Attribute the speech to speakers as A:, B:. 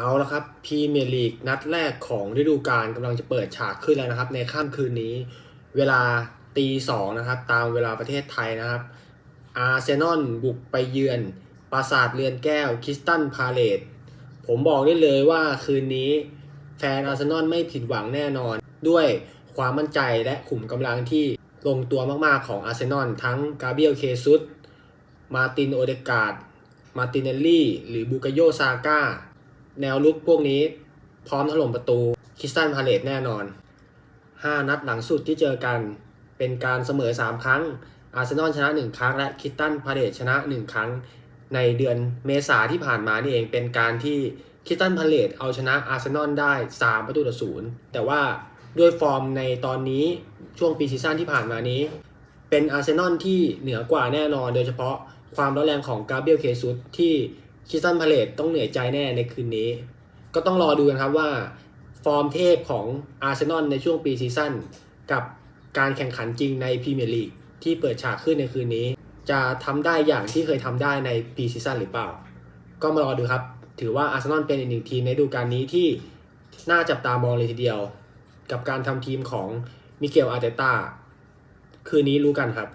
A: เอาละครับพรีเมียร์ลีกนัดแรกของฤดูกาลกำลังจะเปิดฉากขึ้นแล้วนะครับ ในค่ำคืนนี้ เวลาตีสองนะครับ ตามเวลาประเทศไทยนะครับ อาร์เซนอลบุกไปเยือนปราสาทเรือนแก้วคริสตันพาเลตผมบอกได้เลยว่าคืนนี้แฟนอาร์เซนอลไม่ผิดหวังแน่นอน ด้วยความมั่นใจและขุมกำลังที่ลงตัวมากๆของอาร์เซนอลทั้งกาเบียลเคซุสมาตินโอเดกาดมาตินเนลลี่ หรือบูกาโยซาก้า แนวลุกพวกนี้พร้อมถล่มประตูคริสตันพาเลตแน่นอน 5 นัดหลังสุดที่เจอกันเป็นการเสมอ 3 ครั้ง อาร์เซนอลชนะ 1 ครั้ง และคริสตันพาเลตชนะ 1 ครั้ง ในเดือนเมษาที่ผ่านมานี่เองเป็นการที่คริสตันพาเลตเอาชนะอาร์เซนอลได้ 3 ประตูต่อศูนย์แต่ว่าด้วยฟอร์มในตอนนี้ช่วงปีซีซั่นที่ผ่านมานี้ เป็นอาร์เซนอลที่เหนือกว่าแน่นอน โดยเฉพาะความร้อนแรงของกาเบรียลเคซุสที่ คิสตันพาเลตต้องเหนื่อยใจแน่ในคืนนี้ ก็ต้องรอดูกันครับว่าฟอร์มเทพของอาร์เซนอลในช่วงปีซีซั่นกับการแข่งขันจริงในพรีเมียร์ลีกที่เปิดฉากขึ้นในคืนนี้ จะทำได้อย่างที่เคยทำได้ในปีซีซั่นหรือเปล่า ก็มารอดูครับ ถือว่าอาร์เซนอลเป็นอีกหนึ่งทีมในดูกาลนี้ที่น่าจับตามองเลยทีเดียว กับการทำทีมของมิเกลอาร์เตต้าคืนนี้รู้กันครับ